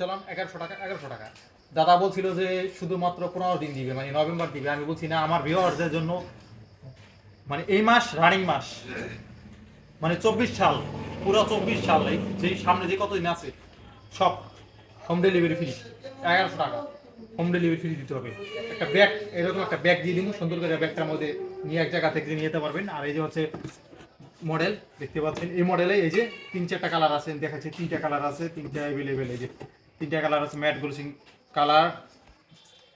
চলাম এগারোশো টাকা এগারোশো টাকা। দাদা বলছিল যে শুধুমাত্র পনেরো দিন দিবে মানে নভেম্বর দিবে। আমি বলছি, না, আমার ভিওয়ার্সদের জন্য মানে এই মাস রানিং মাস। মানে চব্বিশ সাল, পুরো চব্বিশ সাল যে সামনে যে কতদিন আছে, সব হোম ডেলিভারি ফ্রি এগারোশো টাকা। হোম ডেলিভারি ফ্রি দিতে হবে। একটা ব্যাগ এরকম একটা ব্যাগ দিয়ে দিব, সুন্দর করে ব্যাগটার মধ্যে নিয়ে এক জায়গা থেকে নিয়ে যেতে পারবেন। আর এই যে হচ্ছে মডেল দেখতে পাচ্ছেন, এই মডেলে এই যে তিন চারটা কালার আছে, দেখাচ্ছে, তিনটা কালার আছে, তিনটা অ্যাভেলেবেল এই যে। তিনটা কালার আছে ম্যাট গ্লোসিং কালার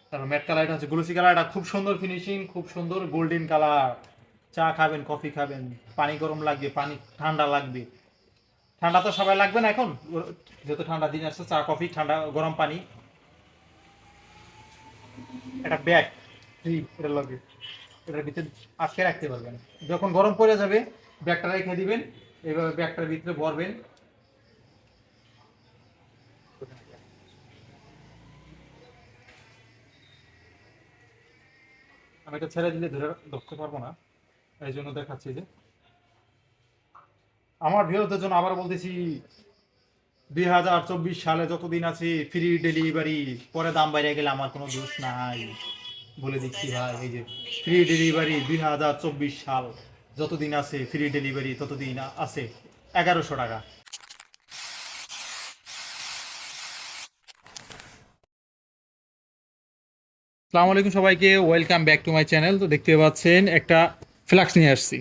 তারপর ম্যাট কালার এটা হচ্ছে গ্লোসি কালার এটা খুব সুন্দর ফিনিশিং খুব সুন্দর গোল্ডেন কালার চা খাবেন কফি খাবেন, পানি গরম লাগবে, পানি ঠান্ডা লাগবে। ঠান্ডা তো সবাই লাগবে না এখন। যেহেতু ঠান্ডা দিন আসছে, চা কফি ঠান্ডা, গরম পানি। একটা ব্যাগ এটা লাগবে। এটার ভিতরে আটকে রাখতে পারবেন। যখন গরম পড়ে যাবে ব্যাগটা রেখে দিবেন, এভাবে ব্যাগটার ভিতরে ভরবেন। আমি এটা ছেড়ে দিলে ধরে ধরতে পারব না। এই জন্য দেখাচ্ছি যে। আমার বিরোধের জন্য আবার বলতেছি, দুই হাজার চব্বিশ সালে যতদিন আছে ফ্রি ডেলিভারি পরে দাম বাইরে গেলে আমার কোনো দোষ নাই। বলে দিচ্ছি ভাই, এই যে ফ্রি ডেলিভারি দুই হাজার চব্বিশ সাল যতদিন আছে ফ্রি ডেলিভারি ততদিন আছে, এগারোশো টাকা। আসসালামু আলাইকুম সবাইকে welcome back to my channel তো দেখতে পাচ্ছেন, একটা ফ্লাক্স নিয়ে আসছি।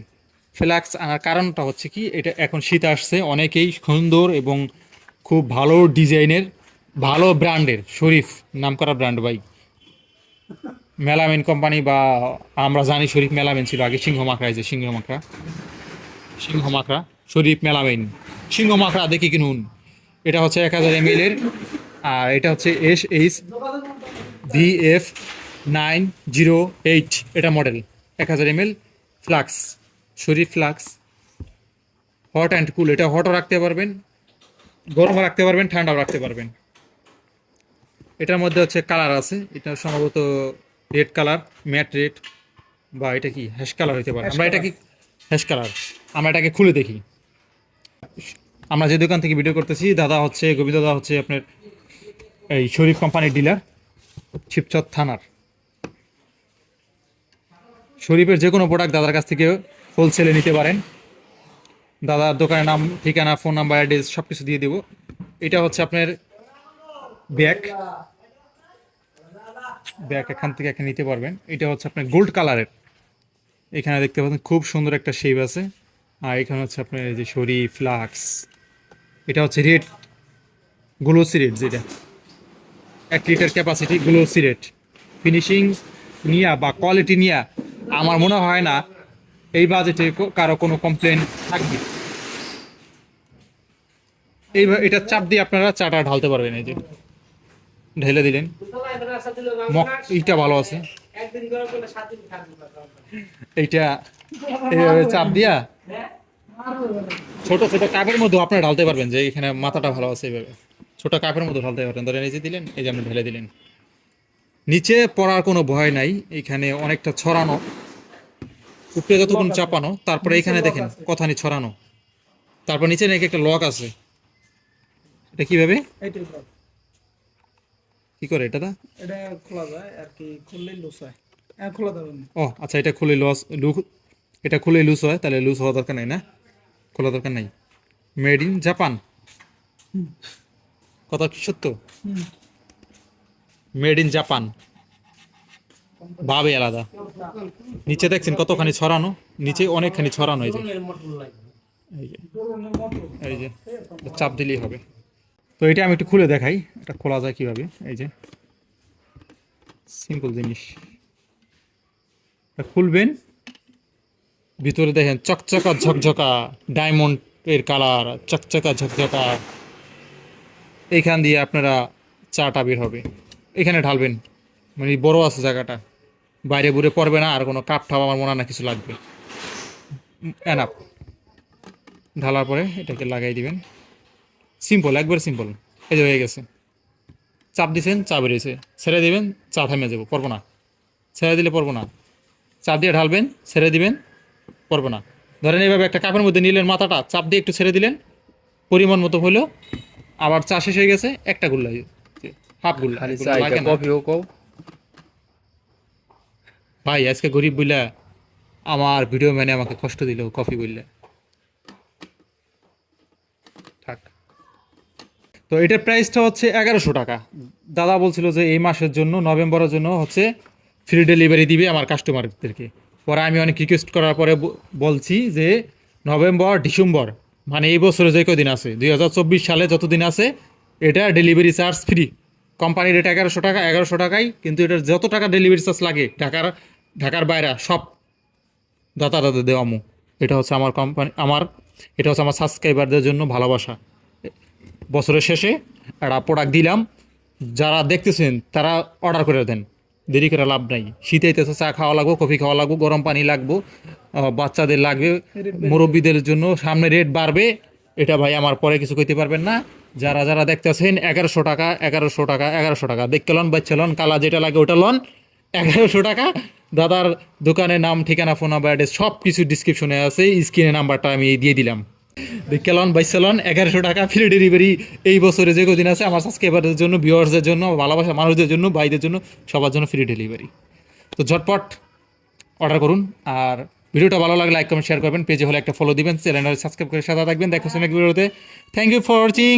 ফ্লাক্স আনার কারণটা হচ্ছে কি, এটা এখন শীত আসছে, অনেকেই সুন্দর এবং খুব ভালো ডিজাইনের, ভালো ব্র্যান্ডের, শরীফ নামকরা ব্র্যান্ড ভাই। মেলামেন কোম্পানি বা আমরা জানি শরীফ মেলামেন ছিল আগে, সিংহ এই যে সিংহ মাখরা। সিংহ মাখরা, শরীফ মেলামেন। সিংহ মাখরা দেখি কিনুন। এটা হচ্ছে এক হাজার এম এর, আর এটা হচ্ছে S H VF nine zero eight এটা মডেল এক হাজার এম এল ফ্লাক্স শরীর ফ্লাক্স হট অ্যান্ড কুল এটা হটও রাখতে পারবেন গরমও রাখতে পারবেন ঠান্ডাও রাখতে পারবেন। এটার মধ্যে হচ্ছে কালার আছে এটা সম্ভবত রেড কালার ম্যাট রেড বা এটা কি হ্যাশ কালার হতে পারে। আমরা এটা কি হ্যাশ কালার আমরা এটাকে খুলে দেখি। আমরা যে দোকান থেকে ভিডিও করতেছি দাদা হচ্ছে গোবিন্দ দাদা হচ্ছে আপনার এই শরীফ কোম্পানির ডিলার শিবচর থানার। শরীফের যে কোনো প্রোডাক্ট দাদার কাছ থেকে হোলসেলে নিতে পারেন। দাদার দোকানের নাম, ঠিকানা ফোন নাম্বার অ্যাড্রেস সব কিছু দিয়ে দেবো। এটা হচ্ছে আপনার ব্যাগ। ব্যাগ এখান থেকে এখানে নিতে পারবেন। এটা হচ্ছে আপনার গোল্ড কালারের এখানে দেখতে পাচ্ছেন খুব সুন্দর একটা শেপ আছে। আর এখানে হচ্ছে আপনার যে শরীফ ফ্লাক্স এটা হচ্ছে রেড গ্লোসি রেড যেটা। এক litre capacity glossy red finishing নিয়া বা কোয়ালিটি নিয়া আমার মনে হয় না এই বাজেটে কারও কোনো কমপ্লেন থাকবে। এই এটা চাপ দিয়ে আপনারা চাটা ঢালতে পারবেন এই যে। ঢেলে দিলেন। এইটা ভালো আছে। এইটা এইভাবে চাপ দিয়া ছোট ছোট কাপের মধ্যে আপনারা ঢালতে পারবেন যে এখানে মাথাটা ভালো আছে এইভাবে। ছোট কাপের মতো ঢালতে পারবেন ধরেন এই যে দিলেন এই যে আপনি ঢেলে দিলেন। নিচে পড়ার কোনো ভয় নাই এখানে অনেকটা ছড়ানো। উপরে যতক্ষণ চাপানো তারপরে এখানে দেখেন কথানি ছড়ানো। তারপর নিচে নাকি একটা লক আছে। এটা কীভাবে? কি করে এটা দা? এটা খোলা যায় আর কি খুললেই লুজ হয়। হ্যাঁ খোলা যাবে ও আচ্ছা এটা খুলে লস লু এটা খুলে লুজ হয় তাহলে লুজ হওয়া দরকার নাই না? খোলা দরকার নাই। মেড ইন জাপান কথা কি সত্য মেড ইন জাপান ভাবে আলাদা। নিচে দেখছেন কতখানি ছড়ানো? নিচে অনেকখানি ছড়ানো এই যে। এই যে। চাপ দিলেই হবে। তো এটা আমি একটু খুলে দেখাই। এটা খোলা যায় কীভাবে? এই যে। সিম্পল জিনিস। খুলবেন। ভিতরে দেখেন চকচকা ঝকঝকা ডায়মন্ড এর কালার চকচকা ঝকঝকা এইখান দিয়ে আপনারা চাটা বের হবে। এখানে ঢালবেন। মানে বড় আছে জায়গাটা। বাইরে বুড়ে পড়বে না, আর কোনো কাপ ঠাপ আমার মনে না কিছু লাগবে। এনাপ ঢালার পরে এটাকে লাগাই দিবেন। সিম্পল একবার সিম্পল এই যে হয়ে গেছে। চাপ দিছেন, চা বেরিয়েছে। ছেড়ে দিবেন, চা থামে যাব, পড়ব না। ছেড়ে দিলে পড়ব না। চাপ দিয়ে ঢালবেন, ছেড়ে দিবেন, পড়ব না। ধরেন এইভাবে একটা কাপের মধ্যে নিলেন মাথাটা, চাপ দিয়ে একটু ছেড়ে দিলেন। পরিমাণ মতো হলো আবার চা শেষ হয়ে গেছে একটা গুল্লা হাফ গুল্লা। কফিও কও ভাই আজকে গরিব বইলা আমার ভিডিও ম্যানে আমাকে কষ্ট দিল কফি বললে থাক। তো এটার প্রাইসটা হচ্ছে এগারোশো টাকা। দাদা বলছিল যে এই মাসের জন্য নভেম্বরের জন্য হচ্ছে ফ্রি ডেলিভারি দিবে আমার কাস্টমারদেরকে পরে আমি অনেক রিকোয়েস্ট করার পরে বলছি যে নভেম্বর ডিসেম্বর মানে এই বছরে যে কদিন আছে? দুই হাজার চব্বিশ সালে যতদিন আছে, এটা ডেলিভারি চার্জ ফ্রি কোম্পানির এটা এগারোশো টাকা, এগারোশো টাকাই, কিন্তু এটার যত টাকা ডেলিভারি চার্জ লাগে, ঢাকার ঢাকার বাইরে, সব দাতা দাদা দেওয়ামু এটা হচ্ছে আমার কোম্পানি আমার, এটা হচ্ছে আমার সাবস্ক্রাইবারদের জন্য ভালোবাসা। বছরের শেষে একটা প্রোডাক্ট দিলাম, যারা দেখতেছেন, তারা অর্ডার করে দেন। দেরি করে লাভ নাই। শীতে আইতেছে চা খাওয়া লাগবো কফি খাওয়া লাগবো গরম পানি লাগবো বাচ্চাদের লাগবে মুরব্বীদের জন্য সামনে রেট বাড়বে। এটা ভাই আমার পরে কিছু কইতে পারবেন না। যারা যারা দেখতেছেন এগারোশো টাকা এগারোশো টাকা এগারোশো টাকা। দেখতে লন বাচ্চা লন কালা যেটা লাগে ওটা লন। এগারোশো টাকা। দাদার দোকানের নাম ঠিকানা ফোন নাম্বার অ্যাড্রেস সব কিছু ডিসক্রিপশনে আছে। স্ক্রিনে নাম্বারটা আমি দিয়ে দিলাম। দেখলাম বাইসেলন, এগারোশো টাকা ফ্রি ডেলিভারি এই বছরে যে কদিন আছে, আমার সাবস্ক্রাইবারদের জন্য ভিউয়ার্সদের জন্য, ভালোবাসা মানুষদের জন্য, ভাইদের জন্য, সবার জন্য ফ্রি ডেলিভারি তো ঝটপট অর্ডার করুন আর ভিডিওটা ভালো লাগলে লাইক কমেন্ট শেয়ার করবেন। পেজে হলে একটা ফলো দিবেন চ্যানেল সাবস্ক্রাইব করে সাদা থাকবেন। দেখো নেক্সট ভিডিওতে থ্যাংক ইউ ফর ওয়াচিং